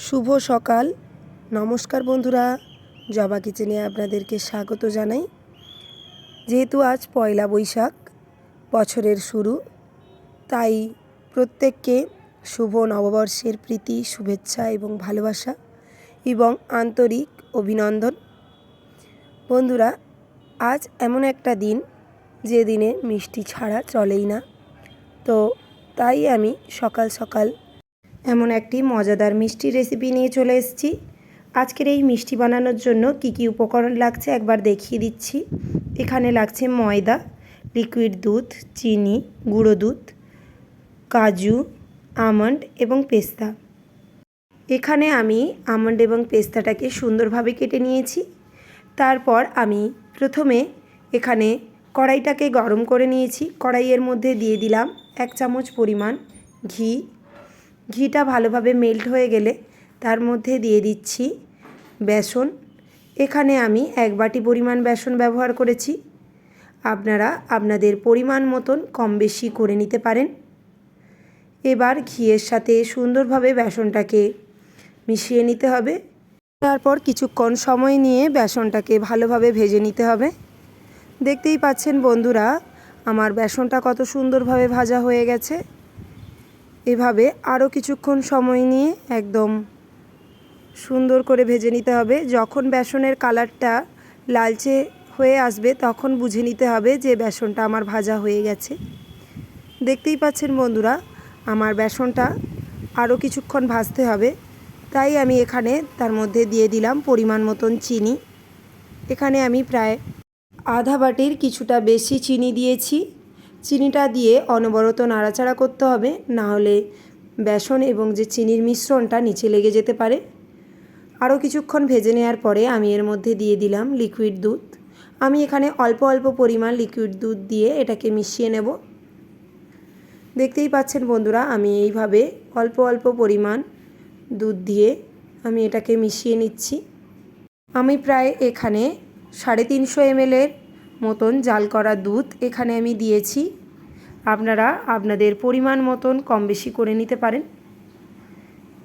শুভ সকাল। নমস্কার বন্ধুরা, জবা কিচেনে আপনাদেরকে স্বাগত জানাই। যেহেতু আজ পয়লা বৈশাখ, বছরের শুরু, তাই প্রত্যেককে শুভ নববর্ষের প্রীতি, শুভেচ্ছা এবং ভালোবাসা এবং আন্তরিক অভিনন্দন। বন্ধুরা, আজ এমন একটা দিন যে দিনে মিষ্টি ছাড়া চলেই না। তো তাই আমি সকাল সকাল এমন একটি মজাদার মিষ্টি রেসিপি নিয়ে চলে এসেছি। আজকের এই মিষ্টি বানানোর জন্য কি কি উপকরণ লাগছে একবার দেখিয়ে দিচ্ছি। এখানে লাগছে ময়দা লিকুইড দুধ, চিনি, গুঁড়ো দুধ, কাজু, আমন্ড এবং পেস্তা। এখানে আমি আমন্ড এবং পেস্তাটাকে সুন্দরভাবে কেটে নিয়েছি। তারপর আমি প্রথমে এখানে কড়াইটাকে গরম করে নিয়েছি। কড়াইয়ের মধ্যে দিয়ে দিলাম এক চামচ পরিমাণ ঘি ঘিটা ভালোভাবে মেল্ট হয়ে গেলে তার মধ্যে দিয়ে দিচ্ছি বেসন। এখানে আমি এক বাটি পরিমাণ বেসন ব্যবহার করেছি। আপনারা আপনাদের পরিমাণ মতন কম বেশি করে নিতে পারেন। এবার ঘিয়ের সাথে সুন্দরভাবে বেসনটাকে মিশিয়ে নিতে হবে। তারপর কিছুক্ষণ সময় নিয়ে বেসনটাকে ভালোভাবে ভেজে নিতে হবে। দেখতেই পাচ্ছেন বন্ধুরা, আমার বেসনটা কত সুন্দরভাবে ভাজা হয়ে গেছে। এভাবে আরও কিছুক্ষণ সময় নিয়ে একদম সুন্দর করে ভেজে নিতে হবে। যখন বেসনের কালারটা লালচে হয়ে আসবে, তখন বুঝে নিতে হবে যে বেসনটা আমার ভাজা হয়ে গেছে। দেখতেই পাচ্ছেন বন্ধুরা, আমার বেসনটা আরও কিছুক্ষণ ভাজতে হবে। তাই আমি এখানে তার মধ্যে দিয়ে দিলাম পরিমাণ মতন চিনি। এখানে আমি প্রায় আধা বাটির কিছুটা বেশি চিনি দিয়েছি। চিনিটা দিয়ে অনবরত নাড়াচাড়া করতে হবে, না হলে বেসন এবং যে চিনির মিশ্রণটা নিচে লেগে যেতে পারে। আরও কিছুক্ষণ ভেজে নেওয়ার পরে আমি এর মধ্যে দিয়ে দিলাম লিকুইড দুধ। আমি এখানে অল্প অল্প পরিমাণ লিকুইড দুধ দিয়ে এটাকে মিশিয়ে নেব। দেখতেই পাচ্ছেন বন্ধুরা, আমি এইভাবে অল্প অল্প পরিমাণ দুধ দিয়ে আমি এটাকে মিশিয়ে নিচ্ছি। আমি প্রায় এখানে সাড়ে তিনশো এমএলের মতন জাল করা দুধ এখানে আমি দিয়েছি। আপনারা আপনাদের পরিমাণ মতন কম বেশি করে নিতে পারেন।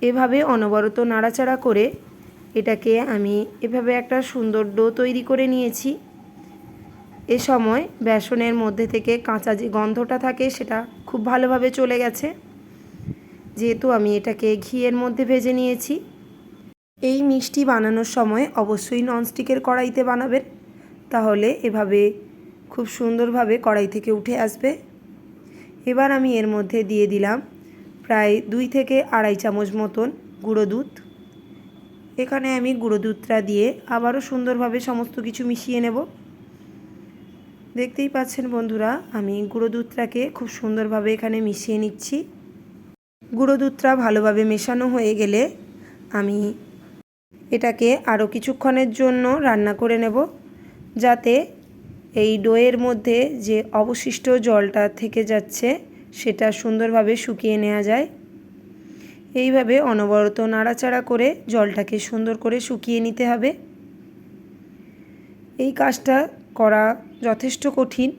এভাবে অনবরত নাড়াচাড়া করে এটাকে আমি এভাবে একটা সুন্দর ডো তৈরি করে নিয়েছি। এ সময় বেসনের মধ্যে থেকে কাঁচা যে গন্ধটা থাকে সেটা খুব ভালোভাবে চলে গেছে। যেহেতু আমি এটাকে ঘিয়ের মধ্যে ভেজে নিয়েছি। এই মিষ্টি বানানোর সময় অবশ্যই ননস্টিকের কড়াইতে বানাবেন। তাহলে এভাবে খুব সুন্দরভাবে কড়াই থেকে উঠে আসবে। এবার আমি এর মধ্যে দিয়ে দিলাম প্রায় দুই থেকে আড়াই চামচ মতন গুঁড়ো দুধ। এখানে আমি গুঁড়ো দুধটা দিয়ে আবারও সুন্দরভাবে সমস্ত কিছু মিশিয়ে নেব। দেখতেই পাচ্ছেন বন্ধুরা, আমি গুঁড়ো দুধটাকে খুব সুন্দরভাবে এখানে মিশিয়ে নিচ্ছি। গুঁড়ো দুধটা ভালোভাবে মেশানো হয়ে গেলে আমি এটাকে আরও কিছুক্ষণের জন্য রান্না করে নেব। যাতে এই ডোয়ের মধ্যে যে অবশিষ্ট জলটা থেকে যাচ্ছে, সেটা সুন্দরভাবে শুকিয়ে নেওয়া যায়। এইভাবে অনবরত নাড়াচাড়া করে জলটাকে সুন্দর করে শুকিয়ে নিতে হবে। এই কাজটা করা যথেষ্ট কঠিন,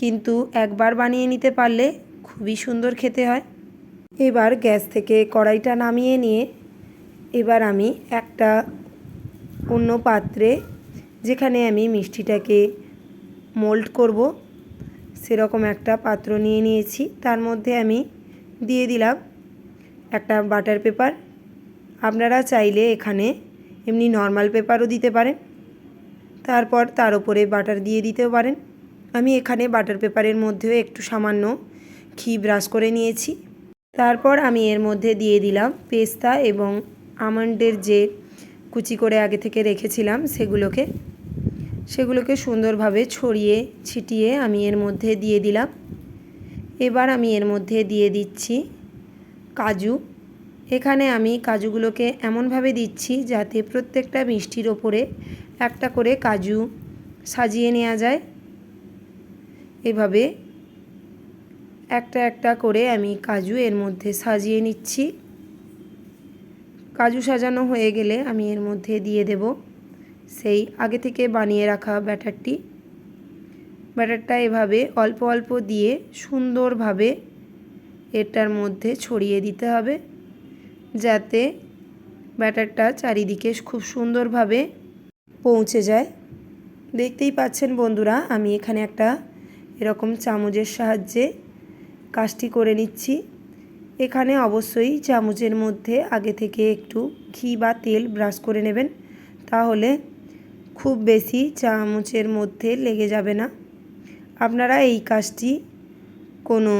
কিন্তু একবার বানিয়ে নিতে পারলে খুবই সুন্দর খেতে হয়। এবার গ্যাস থেকে কড়াইটা নামিয়ে নিয়ে এবার আমি একটা অন্য পাত্রে যেখানে আমি মিষ্টিটাকে মোল্ড করব, সেরকম একটা পাত্র নিয়ে নিয়েছি। তার মধ্যে আমি দিয়ে দিলাম একটা বাটার পেপার। আপনারা চাইলে এখানে এমনি নর্মাল পেপারও দিতে পারেন। তারপর তার উপরে বাটার দিয়ে দিতেও পারেন। আমি এখানে বাটার পেপারের মধ্যেও একটু সামান্য ঘি ব্রাশ করে নিয়েছি। তারপর আমি এর মধ্যে দিয়ে দিলাম পেস্তা এবং আমন্ডের যে কুচি করে আগে থেকে রেখেছিলাম, সেগুলোকে সেগুলোকে সুন্দরভাবে ছড়িয়ে ছিটিয়ে আমি এর মধ্যে দিয়ে দিলাম। এবার আমি এর মধ্যে দিয়ে দিচ্ছি কাজু। এখানে আমি কাজুগুলোকে এমনভাবে দিচ্ছি যাতে প্রত্যেকটা মিষ্টির ওপরে একটা করে কাজু সাজিয়ে নেওয়া যায়। এভাবে একটা একটা করে আমি কাজু এর মধ্যে সাজিয়ে নিচ্ছি। কাজু সাজানো হয়ে গেলে আমি এর মধ্যে দিয়ে দেব সেই আগে থেকে বানিয়ে রাখা ব্যাটারটি। ব্যাটারটা এভাবে অল্প অল্প দিয়ে সুন্দরভাবে এটার মধ্যে ছড়িয়ে দিতে হবে, যাতে ব্যাটারটা চারিদিকে খুব সুন্দরভাবে পৌঁছে যায়। দেখতেই পাচ্ছেন বন্ধুরা, আমি এখানে একটা এরকম চামচের সাহায্যে কাজটি করে নিচ্ছি। এখানে অবশ্যই চামচের মধ্যে আগে থেকে একটু ঘি বা তেল ব্রাশ করে নেবেন, তাহলে খুব বেশি চামচের মধ্যে লেগে যাবে না। আপনারা এই কাজটি কোনো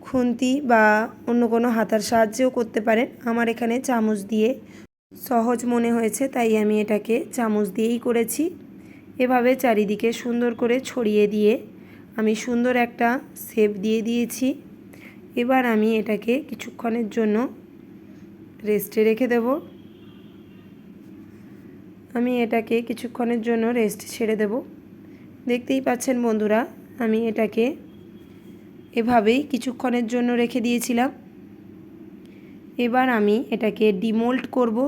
খুন্তি বা অন্য কোনো হাতার সাহায্যেও করতে পারেন। আমার এখানে চামচ দিয়ে সহজ মনে হয়েছে, তাই আমি এটাকে চামচ দিয়েই করেছি। এভাবে চারিদিকে সুন্দর করে ছড়িয়ে দিয়ে আমি সুন্দর একটা শেপ দিয়ে দিয়েছি। এবার আমি এটাকে কিছুক্ষণের জন্য রেস্টে রেখে দেব। আমি এটাকে কিছুক্ষণের জন্য রেস্ট ছেড়ে দেব। দেখতেই পাচ্ছেন বন্ধুরা, আমি এটাকে এভাবেই কিছুক্ষণের জন্য রেখে দিয়েছিলাম। এবার আমি এটাকে ডিমোল্ড করব।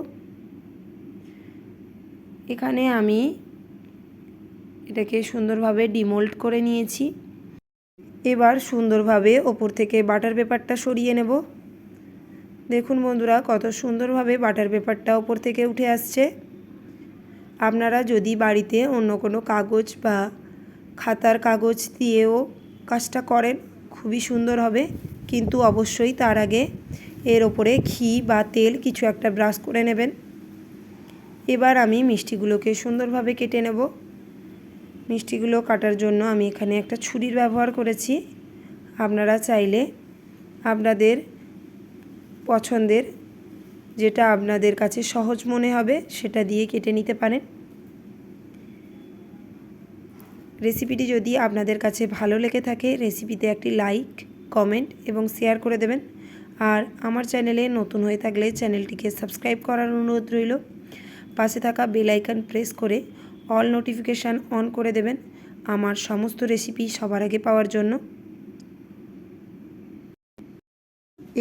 এখানে আমি এটাকে সুন্দরভাবে ডিমোল্ড করে নিয়েছি। এবার সুন্দরভাবে ওপর থেকে বাটার পেপারটা সরিয়ে নেব। দেখুন বন্ধুরা, কত সুন্দরভাবে বাটার পেপারটা ওপর থেকে উঠে আসছে। আপনারা যদি বাড়িতে অন্য কোনো কাগজ বা খাতার কাগজ দিয়েও কাজটা করেন, খুবই সুন্দর হবে। কিন্তু অবশ্যই তার আগে এর ওপরে ঘি বা তেল কিছু একটা ব্রাশ করে নেবেন। এবার আমি মিষ্টিগুলোকে সুন্দরভাবে কেটে নেব। মিষ্টিগুলো কাটার জন্য আমি এখানে একটা ছুরির ব্যবহার করেছি। আপনারা চাইলে আপনাদের পছন্দের যেটা আপনাদের কাছে সহজ মনে হবে, সেটা দিয়ে কেটে নিতে পারেন। রেসিপিটি যদি আপনাদের কাছে ভালো লেগে থাকে, রেসিপিতে একটি লাইক, কমেন্ট এবং শেয়ার করে দেবেন। আর আমার চ্যানেলে নতুন হয়ে থাকলে চ্যানেলটিকে সাবস্ক্রাইব করার অনুরোধ রইল। পাশে থাকা বেল আইকন প্রেস করে অল নোটিফিকেশান অন করে দেবেন আমার সমস্ত রেসিপি সবার আগে পাওয়ার জন্য।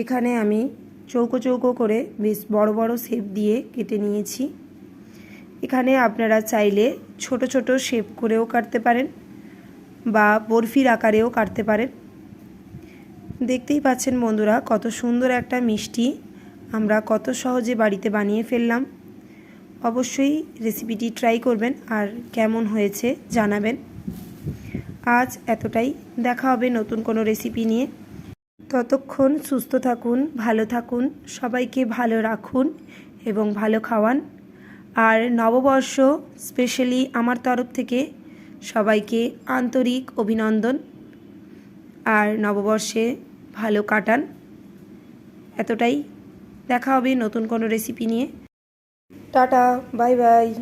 এখানে আমি চৌকো চৌকো করে বেশ বড় বড় শেপ দিয়ে কেটে নিয়েছি। এখানে আপনারা চাইলে ছোট ছোট শেপ করেও কাটতে পারেন বা বরফির আকারেও কাটতে পারেন। দেখতেই পাচ্ছেন বন্ধুরা, কত সুন্দর একটা মিষ্টি আমরা কত সহজে বাড়িতে বানিয়ে ফেললাম। অবশ্যই রেসিপিটি ট্রাই করবেন আর কেমন হয়েছে জানাবেন। আজ এতটাই, দেখা হবে নতুন কোনো রেসিপি নিয়ে। ততক্ষণ সুস্থ থাকুন, ভালো থাকুন, সবাইকে ভালো রাখুন এবং ভালো খাওয়ান। আর নববর্ষ স্পেশালি আমার তরফ থেকে সবাইকে আন্তরিক অভিনন্দন। আর নববর্ষে ভালো কাটান। এতটাই। দেখা হবে নতুন কোনো রেসিপি নিয়ে। Tata, bye bye.